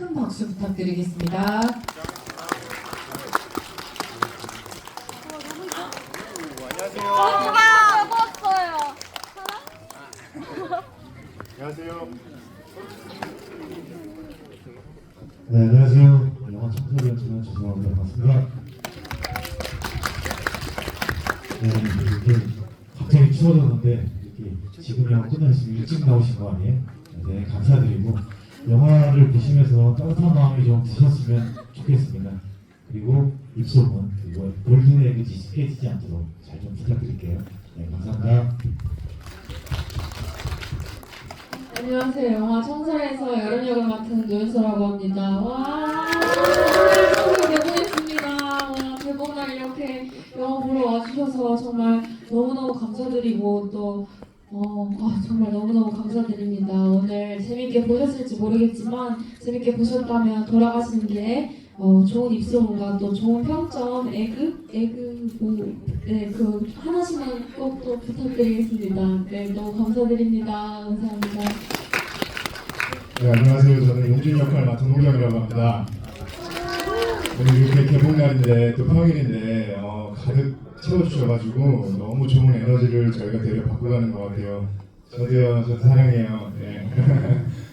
큰 박수 부탁드리겠습니다. 누가 먹었어요? 안녕하세요. 네, 안녕하세요. 영화 청소년지만 죄송합니다. 반갑습니다. 네, 이렇게 갑자기 추워졌는데 이렇게 지금 영화 끝나시면 일찍 나오신 거 아니에요? 네, 감사드리고 영화를 보시면서 따뜻한 마음이 좀 드셨으면 좋겠습니다. 그리고 입소문 그리고 골든에그 깨지지 않도록 잘 좀 부탁드릴게요. 네, 감사합니다. 안녕하세요. 영화 청사에서 여름 역을 맡은 노현서라고 합니다. 와, 대본했습니다. 와, 대본날 이렇게 영화 보러 와주셔서 정말 너무너무 감사드리고 또 어, 아, 정말 너무너무 감사드립니다. 재밌게 보셨을지 모르겠지만 재밌게 보셨다면 돌아가시는 길에 어, 좋은 입소문과 또 좋은 평점, 에그, 에그, 뭐, 네, 그 하나씩만 꼭 또 부탁드리겠습니다. 네, 너무 감사드립니다. 감사합니다. 네, 안녕하세요. 저는 용준 역할 맡은 홍경이라고 합니다. 오늘 이렇게 개봉날인데 또 평일인데 어, 가득 채워주셔가지고 너무 좋은 에너지를 저희가 되려 받고 가는 것 같아요. 저도요, 저 사랑해요. 네.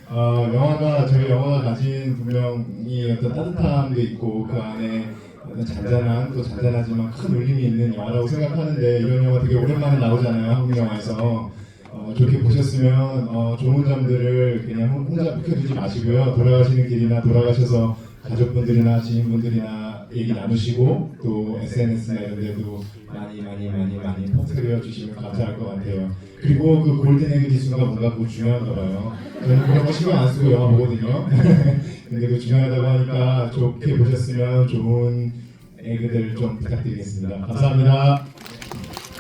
어, 영화가 저희 영화가 가진 분명히 어떤 따뜻함도 있고 그 안에 어떤 잔잔한 또 잔잔하지만 큰 울림이 있는 영화라고 생각하는데 이런 영화 되게 오랜만에 나오잖아요 한국 영화에서 어, 좋게 보셨으면 어, 좋은 점들을 그냥 혼- 혼자 묵혀두지 마시고요 돌아가시는 길이나 돌아가셔서 가족분들이나 지인분들이나 얘기 나누시고 또 SNS나 이런 데도 많이 많이 많이 많이 퍼뜨려 주시면 감사할 것 같아요. 그리고 그 골든 에그 지 수가 뭔가 그 중요한가 봐요. 저는 그런 거 신경 안 쓰고 영화 보거든요. 근데 그 중요하다고 하니까 좋게 보셨으면 좋은 에그들 좀 부탁드리겠습니다. 감사합니다.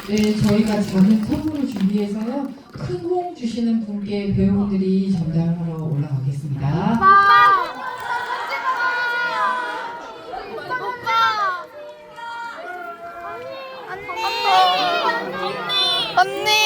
네, 저희가 작은 선물을 준비해서요. 큰 호응 주시는 분께 배우분들이 전달하러 올라가겠습니다. 언니. 언니. 언니.